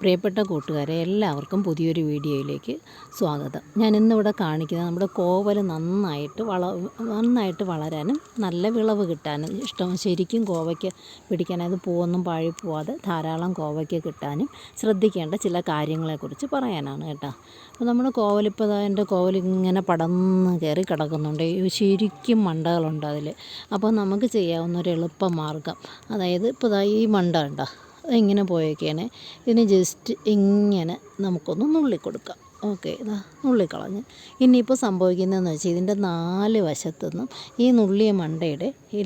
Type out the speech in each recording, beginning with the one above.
പ്രിയപ്പെട്ട കൂട്ടുകാരെ എല്ലാവർക്കും പുതിയൊരു വീഡിയോയിലേക്ക് സ്വാഗതം. ഞാൻ ഇന്നിവിടെ കാണിക്കുന്നത് നമ്മുടെ കോവൽ നന്നായിട്ട് വള നന്നായിട്ട് വളരാനും നല്ല വിളവ് കിട്ടാനും ഇഷ്ടം ശരിക്കും കോവയ്ക്ക് പിടിക്കാനത് പൂവൊന്നും പാഴി പോവാതെ ധാരാളം കോവയ്ക്ക് കിട്ടാനും ശ്രദ്ധിക്കേണ്ട ചില കാര്യങ്ങളെക്കുറിച്ച് പറയാനാണ് കേട്ടോ. അപ്പോൾ നമ്മുടെ കോവലിപ്പോൾ എന്റെ കോവൽ ഇങ്ങനെ പടന്ന് കയറി കിടക്കുന്നുണ്ട്. ശരിക്കും മണ്ടകളുണ്ട് അതിൽ. അപ്പോൾ നമുക്ക് ചെയ്യാവുന്ന ഒരു എളുപ്പ മാർഗം അതായത് ഇപ്പോൾ ഈ മണ്ട ഉണ്ടോ ഇങ്ങനെ പോയേക്കാണ് ഇതിന് ജസ്റ്റ് ഇങ്ങനെ നമുക്കൊന്ന് നുള്ളി കൊടുക്കാം ഓക്കെ ഇതാ നുള്ളിക്കളഞ്ഞ്. ഇനിയിപ്പോൾ സംഭവിക്കുന്നതെന്ന് വെച്ചാൽ ഇതിന്റെ നാല് വശത്തുനിന്നും ഈ നുള്ളിയ മണ്ടയുടെ ഈ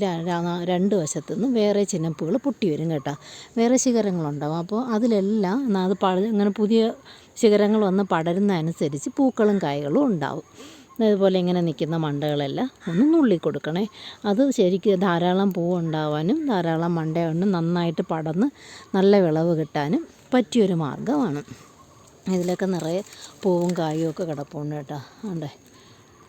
രണ്ട് വശത്തുനിന്നും വേറെ ചിനപ്പുകൾ പൊട്ടി വരും കേട്ടോ. വേറെ ശിഖരങ്ങളുണ്ടാവും. അപ്പോൾ അതിലെല്ലാം അത് പഴ ഇങ്ങനെ പുതിയ ശിഖരങ്ങൾ വന്ന് പടരുന്നതനുസരിച്ച് പൂക്കളും കായ്കളും ഉണ്ടാവും. അതുപോലെ ഇങ്ങനെ നിൽക്കുന്ന മണ്ടകളെല്ലാം ഒന്ന് നുള്ളി കൊടുക്കണേ. അത് ശരിക്കും ധാരാളം പൂവുണ്ടാവാനും ധാരാളം മണ്ട കൊണ്ട് നന്നായിട്ട് പടന്ന് നല്ല വിളവ് കിട്ടാനും പറ്റിയൊരു മാർഗമാണ്. ഇതിലൊക്കെ നിറയെ പൂവും കായും ഒക്കെ കിടപ്പുണ്ട് കേട്ടോ. ഉണ്ടേ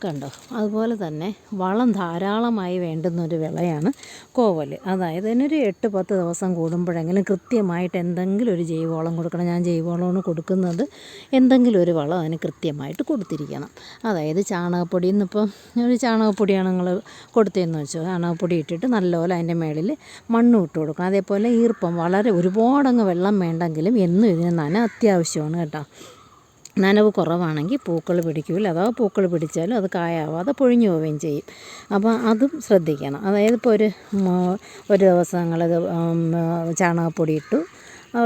കണ്ടോ? അതുപോലെ തന്നെ വളം ധാരാളമായി വേണ്ടുന്നൊരു വിളയാണ് കോവൽ അതായത് അതിനൊരു എട്ട് പത്ത് ദിവസം കൂടുമ്പോഴെങ്കിലും കൃത്യമായിട്ട് എന്തെങ്കിലും ഒരു ജൈവവളം കൊടുക്കണം. ഞാൻ ജൈവവളമാണ് കൊടുക്കുന്നത്. എന്തെങ്കിലും ഒരു വളം അതിന് കൃത്യമായിട്ട് കൊടുത്തിരിക്കണം. അതായത് ചാണകപ്പൊടി ഇന്നിപ്പം ഒരു ചാണകപ്പൊടിയാണ് നിങ്ങൾ കൊടുത്തതെന്ന് വെച്ചോ? ചാണകപ്പൊടി ഇട്ടിട്ട് നല്ലപോലെ അതിന്റെ മേളിൽ മണ്ണും ഇട്ട് കൊടുക്കണം. അതേപോലെ ഈർപ്പം വളരെ ഒരുപാടങ്ങ് വെള്ളം വേണ്ടെങ്കിലും എന്നും ഇതിന് നന അത്യാവശ്യമാണ് കേട്ടോ. നനവ് കുറവാണെങ്കിൽ പൂക്കൾ പിടിക്കില്ല അഥവാ പൂക്കൾ പിടിച്ചാലും അത് കായാവാതെ പൊഴിഞ്ഞു പോവുകയും ചെയ്യും. അപ്പോൾ അതും ശ്രദ്ധിക്കണം. അതായത് ഇപ്പോൾ ഒരു ഒരു ദിവസം ഞങ്ങളത് ചാണകപ്പൊടി ഇട്ടു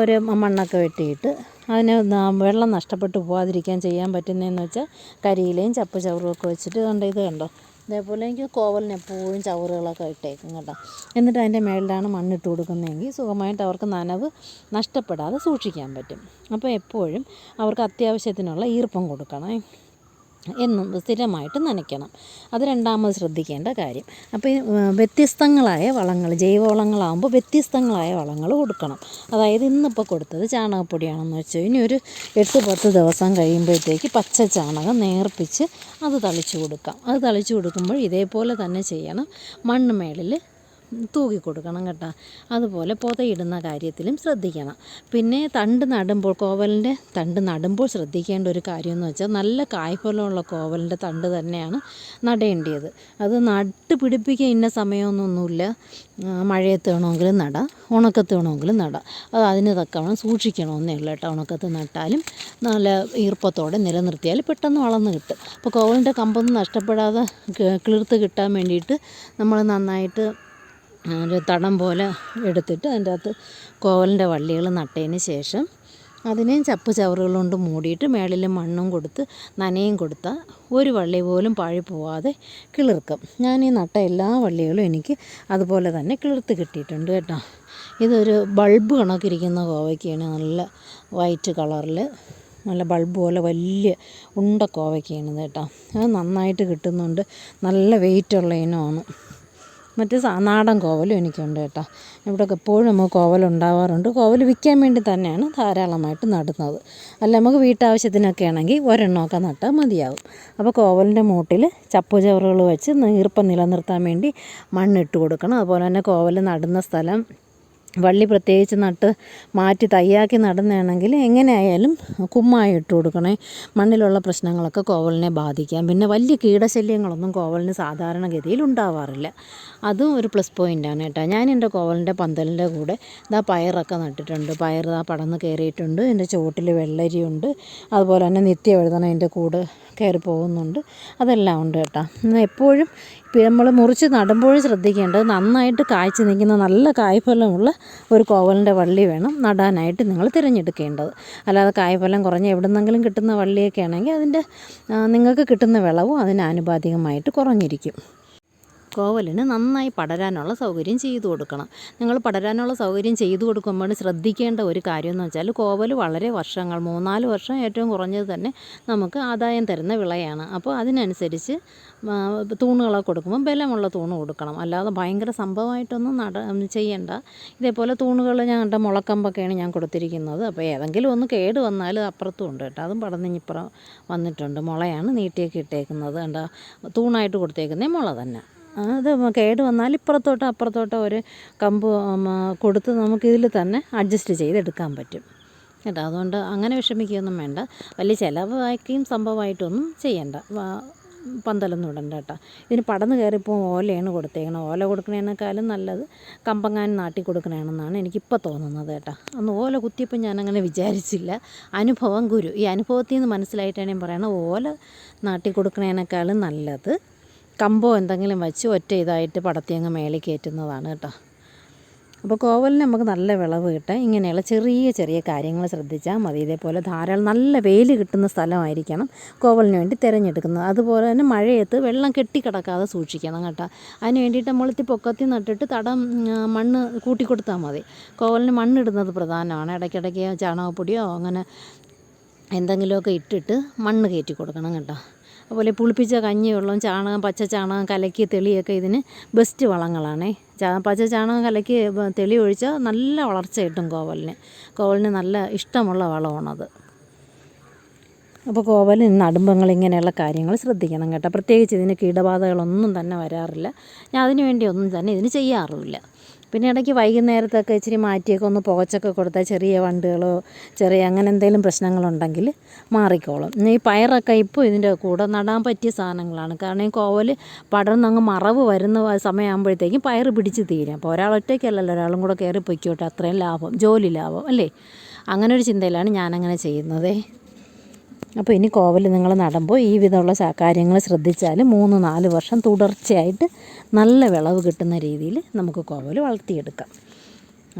ഒരു മണ്ണൊക്കെ വെട്ടിയിട്ട് അതിന് വെള്ളം നഷ്ടപ്പെട്ടു പോകാതിരിക്കാൻ ചെയ്യാൻ പറ്റുന്നതെന്ന് വെച്ചാൽ കരിയിലയും ചപ്പ് ചവറും ഒക്കെ വെച്ചിട്ട് കണ്ടോ ഇത് കണ്ടോ? ഇതേപോലെ എനിക്ക് കോവലിന് എപ്പോഴും ചവറുകളൊക്കെ ഇട്ടേക്കും കേട്ടോ. എന്നിട്ട് അതിന്റെ മേളിലാണ് മണ്ണിട്ട് കൊടുക്കുന്നതെങ്കിൽ സുഖമായിട്ട് അവർക്ക് നനവ് നഷ്ടപ്പെടാതെ സൂക്ഷിക്കാൻ പറ്റും. അപ്പോൾ എപ്പോഴും അവർക്ക് അത്യാവശ്യത്തിനുള്ള ഈർപ്പം കൊടുക്കണം. എന്നും സ്ഥിരമായിട്ട് നനയ്ക്കണം. അത് രണ്ടാമത് ശ്രദ്ധിക്കേണ്ട കാര്യം. അപ്പോൾ ഈ വ്യത്യസ്തങ്ങളായ വളങ്ങൾ ജൈവവളങ്ങളാകുമ്പോൾ വ്യത്യസ്തങ്ങളായ വളങ്ങൾ കൊടുക്കണം. അതായത് ഇന്നിപ്പോൾ കൊടുത്തത് ചാണകപ്പൊടിയാണെന്ന് വെച്ചാൽ ഇനി ഒരു എട്ട് പത്ത് ദിവസം കഴിയുമ്പോഴത്തേക്ക് പച്ച ചാണകം നേർപ്പിച്ച് അത് തളിച്ചു കൊടുക്കാം. അത് തളിച്ചു കൊടുക്കുമ്പോൾ ഇതേപോലെ തന്നെ ചെയ്യണം. മണ്ണ് മേളിൽ തൂക്കി കൊടുക്കണം കേട്ടോ. അതുപോലെ പുതയിടുന്ന കാര്യത്തിലും ശ്രദ്ധിക്കണം. പിന്നെ തണ്ട് നടുമ്പോൾ കോവലിന്റെ തണ്ട് നടുമ്പോൾ ശ്രദ്ധിക്കേണ്ട ഒരു കാര്യം എന്ന് വെച്ചാൽ നല്ല കായ്ഫലമുള്ള കോവലിന്റെ തണ്ട് തന്നെയാണ് നടേണ്ടത്. അത് നട്ട് പിടിപ്പിക്കുക ഇന്ന സമയമൊന്നൊന്നുമില്ല മഴയത്ത് വേണമെങ്കിലും നടാം ഉണക്കത്ത് വേണമെങ്കിലും നടാം. അത് അതിന് തക്കവണ്ണം സൂക്ഷിക്കണമെന്നേ ഉള്ളൂ കേട്ടോ. ഉണക്കത്ത് നട്ടാലും നല്ല ഈർപ്പത്തോടെ നിലനിർത്തിയാൽ പെട്ടെന്ന് വളർന്ന് കിട്ടും. അപ്പോൾ കോവലിന്റെ കമ്പൊന്നും നഷ്ടപ്പെടാതെ കിളിർത്ത് കിട്ടാൻ വേണ്ടിയിട്ട് നമ്മൾ നന്നായിട്ട് ഒരു തടം പോലെ എടുത്തിട്ട് അതിന്റെ അകത്ത് കോവലിന്റെ വള്ളികൾ നട്ടതിന് ശേഷം അതിനെയും ചപ്പ് ചവറുകൾ കൊണ്ട് മൂടിയിട്ട് മേളിൽ മണ്ണും കൊടുത്ത് നനയും കൊടുത്താൽ ഒരു വള്ളി പോലും പാഴി പോവാതെ കിളിർക്കും. ഞാൻ ഈ നട്ട എല്ലാ വള്ളികളും എനിക്ക് അതുപോലെ തന്നെ കിളിർത്ത് കിട്ടിയിട്ടുണ്ട് കേട്ടോ. ഇതൊരു ബൾബ് കണക്കിരിക്കുന്ന കോവയ്ക്കാണ് നല്ല വൈറ്റ് കളറിൽ നല്ല ബൾബ് പോലെ വലിയ ഉണ്ട കോവയ്ക്കാണ് കേട്ടോ. അത് നന്നായിട്ട് കിട്ടുന്നുണ്ട്. നല്ല വെയിറ്റുള്ള ഇനമാണ്. മറ്റേ നാടൻ കോവലും എനിക്കുണ്ട് കേട്ടോ. ഇവിടെയൊക്കെ എപ്പോഴും നമുക്ക് കോവൽ ഉണ്ടാവാറുണ്ട്. കോവൽ വിൽക്കാൻ വേണ്ടി തന്നെയാണ് ധാരാളമായിട്ട് നടുന്നത്. അല്ല നമുക്ക് വീട്ടാവശ്യത്തിനൊക്കെ ആണെങ്കിൽ ഒരെണ്ണമൊക്കെ നട്ടാൽ മതിയാകും അപ്പോൾ കോവലിന്റെ മൂട്ടിൽ ചപ്പു ചവറുകൾ വെച്ച് ഈർപ്പം നിലനിർത്താൻ വേണ്ടി മണ്ണിട്ട് കൊടുക്കണം. അതുപോലെ തന്നെ കോവൽ നടുന്ന സ്ഥലം വള്ളി പ്രത്യേകിച്ച് നട്ട് മാറ്റി തയ്യാക്കി നടുന്നതാണെങ്കിൽ എങ്ങനെയായാലും കുമ്മായി ഇട്ട് കൊടുക്കണേ. മണ്ണിലുള്ള പ്രശ്നങ്ങളൊക്കെ കോവലിനെ ബാധിക്കാം. പിന്നെ വലിയ കീടശല്യങ്ങളൊന്നും കോവലിന് സാധാരണഗതിയിൽ ഉണ്ടാവാറില്ല. അതും ഒരു പ്ലസ് പോയിന്റാണ് കേട്ടോ. ഞാൻ എന്റെ കോവലിന്റെ പന്തലിന്റെ കൂടെ ഇതാ പയറൊക്കെ നട്ടിട്ടുണ്ട്. പയർ ഇതാ പടന്ന് കയറിയിട്ടുണ്ട്. എന്റെ ചുവട്ടിൽ വെള്ളരിയുണ്ട്. അതുപോലെ തന്നെ നിത്യവഴുതന എന്റെ കൂട് കയറി പോകുന്നുണ്ട്. അതെല്ലാം ഉണ്ട് കേട്ടോ. എപ്പോഴും നമ്മൾ മുറിച്ച് നടുമ്പോഴും ശ്രദ്ധിക്കേണ്ടത് നന്നായിട്ട് കായ്ച്ച് നിൽക്കുന്ന നല്ല കായ്ഫലമുള്ള ഒരു കോവലിന്റെ വള്ളി വേണം നടാനായിട്ട് നിങ്ങൾ തിരഞ്ഞെടുക്കേണ്ടത്. അല്ലാതെ കായ്ഫലം കുറഞ്ഞ് എവിടെ നിന്നെങ്കിലും കിട്ടുന്ന വള്ളിയൊക്കെ ആണെങ്കിൽ അതിന്റെ നിങ്ങൾക്ക് കിട്ടുന്ന വിളവും അതിന് ആനുപാതികമായിട്ട് കുറഞ്ഞിരിക്കും. കോവലിന് നന്നായി പടരാനുള്ള സൗകര്യം ചെയ്തു കൊടുക്കണം. നിങ്ങൾ പടരാനുള്ള സൗകര്യം ചെയ്തു കൊടുക്കുമ്പോൾ ശ്രദ്ധിക്കേണ്ട ഒരു കാര്യം എന്ന് വെച്ചാൽ കോവൽ വളരെ വർഷങ്ങൾ മൂന്നാൽ വർഷം ഏറ്റവും കുറഞ്ഞത് തന്നെ നമുക്ക് ആദായം തരുന്ന വിളയാണ്. അപ്പോൾ അതിനനുസരിച്ച് തൂണുകളൊക്കെ കൊടുക്കുമ്പോൾ ബലമുള്ള തൂണ് കൊടുക്കണം. അല്ലാതെ ഭയങ്കര സംഭവമായിട്ടൊന്നും നട ചെയ്യണ്ട. ഇതേപോലെ തൂണുകൾ കണ്ട മുളക്കമ്പൊക്കെയാണ് ഞാൻ കൊടുത്തിരിക്കുന്നത്. അപ്പോൾ ഏതെങ്കിലും ഒന്ന് കേട് വന്നാൽ അപ്പുറത്തും ഉണ്ട് കേട്ടോ. അതും പടന്നിഞ്ഞിപ്പുറം വന്നിട്ടുണ്ട്. മുളയാണ് നീട്ടിയൊക്കെ ഇട്ടേക്കുന്നത്. കണ്ട? തൂണായിട്ട് കൊടുത്തേക്കുന്നത് മുള തന്നെ. അത് കേട് വന്നാൽ ഇപ്പുറത്തോട്ടോ അപ്പുറത്തോട്ടോ ഒരു കമ്പ് കൊടുത്ത് നമുക്കിതിൽ തന്നെ അഡ്ജസ്റ്റ് ചെയ്തെടുക്കാൻ പറ്റും. കേട്ടോ? അതുകൊണ്ട് അങ്ങനെ വിഷമിക്കുകയൊന്നും വേണ്ട. വലിയ ചിലവാക്കിയും സംഭവമായിട്ടൊന്നും ചെയ്യണ്ട. പന്തലൊന്നും ഇടണ്ട കേട്ടോ. ഇതിന് പടന്ന് കയറിപ്പോൾ ഓലയാണ് കൊടുത്തേക്കണം. ഓല കൊടുക്കണേനേക്കാളും നല്ലത് കമ്പങ്ങാൻ നാട്ടി കൊടുക്കണമെന്നാണ് എനിക്കിപ്പോൾ തോന്നുന്നത് കേട്ടോ. അന്ന് ഓല കുത്തിയപ്പോൾ ഞാനങ്ങനെ വിചാരിച്ചില്ല. അനുഭവം ഗുരു. ഈ അനുഭവത്തിൽ നിന്ന് മനസ്സിലായിട്ടാണ് ഞാൻ പറയണത്. ഓല നാട്ടി കൊടുക്കണേനേക്കാളും നല്ലത് കമ്പോ എന്തെങ്കിലും വെച്ച് ഒറ്റ ഇതായിട്ട് പടത്തി അങ്ങ് മേളിൽ കയറ്റുന്നതാണ് കേട്ടോ. അപ്പോൾ കോവലിന് നമുക്ക് നല്ല വിളവ് കിട്ടാം ഇങ്ങനെയുള്ള ചെറിയ ചെറിയ കാര്യങ്ങൾ ശ്രദ്ധിച്ചാൽ മതി. ഇതേപോലെ ധാരാളം നല്ല വെയിൽ കിട്ടുന്ന സ്ഥലമായിരിക്കണം കോവലിന് വേണ്ടി തിരഞ്ഞെടുക്കുന്നത്. അതുപോലെ തന്നെ മഴയത്ത് വെള്ളം കെട്ടിക്കിടക്കാതെ സൂക്ഷിക്കണം കേട്ടോ. അതിന് വേണ്ടിയിട്ട് നമ്മളിത്തി പൊക്കത്തിൽ നട്ടിട്ട് തടം മണ്ണ് കൂട്ടിക്കൊടുത്താൽ മതി. കോവലിന് മണ്ണിടുന്നത് പ്രധാനമാണ്. ഇടയ്ക്കിടയ്ക്ക് ചാണകപ്പൊടിയോ അങ്ങനെ എന്തെങ്കിലുമൊക്കെ ഇട്ടിട്ട് മണ്ണ് കയറ്റി കൊടുക്കണം കേട്ടോ. അതുപോലെ പുളിപ്പിച്ച കഞ്ഞിവെള്ളം ചാണകം പച്ച ചാണകം കലക്കി തെളിയൊക്കെ ഇതിന് ബെസ്റ്റ് വളങ്ങളാണേ. ചാ പച്ച ചാണകം കലക്കി തെളി ഒഴിച്ചാൽ നല്ല വളർച്ച കിട്ടും കോവലിന്. കോവലിന് നല്ല ഇഷ്ടമുള്ള വളമാണത്. അപ്പോൾ കോവൽ നടുമ്പങ്ങൾ ഇങ്ങനെയുള്ള കാര്യങ്ങൾ ശ്രദ്ധിക്കണം കേട്ടോ. പ്രത്യേകിച്ച് ഇതിന് കീടബാധകളൊന്നും തന്നെ വരാറില്ല. ഞാൻ അതിന് വേണ്ടി ഒന്നും തന്നെ ഇതിന് ചെയ്യാറുമില്ല. പിന്നെ ഇടയ്ക്ക് വൈകുന്നേരത്തൊക്കെ ഇച്ചിരി മാറ്റിയൊക്കെ ഒന്ന് പുകച്ചൊക്കെ കൊടുത്താൽ ചെറിയ വണ്ടുകളോ ചെറിയ അങ്ങനെ എന്തെങ്കിലും പ്രശ്നങ്ങളുണ്ടെങ്കിൽ മാറിക്കോളും. ഈ പയറൊക്കെ ഇപ്പോൾ ഇതിന്റെ കൂടെ നടാൻ പറ്റിയ സാധനങ്ങളാണ്. കാരണം ഈ കോവൽ പടർന്നങ്ങ് മറവ് വരുന്ന സമയമാകുമ്പോഴത്തേക്കും പയർ പിടിച്ച് തീരും. അപ്പോൾ ഒരാൾ ഒറ്റയ്ക്കല്ലല്ലോ ഒരാളും കൂടെ കയറി പൊയ്ക്കോട്ടെ. അത്രയും ലാഭം ജോലി ലാഭം അല്ലേ? അങ്ങനെ ഒരു ചിന്തയിലാണ് ഞാനങ്ങനെ ചെയ്യുന്നതേ. അപ്പോൾ ഇനി കോവൽ നിങ്ങൾ നടുമ്പോൾ ഈ വിധമുള്ള കാര്യങ്ങൾ ശ്രദ്ധിച്ചാൽ മൂന്ന് നാല് വർഷം തുടർച്ചയായിട്ട് നല്ല വിളവ് കിട്ടുന്ന രീതിയിൽ നമുക്ക് കോവൽ വളർത്തിയെടുക്കാം.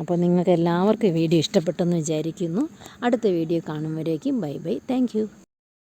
അപ്പോൾ നിങ്ങൾക്ക് എല്ലാവർക്കും വീഡിയോ ഇഷ്ടപ്പെട്ടെന്ന് വിചാരിക്കുന്നു. അടുത്ത വീഡിയോ കാണുമ്പോഴേക്കും ബൈ ബൈ. താങ്ക്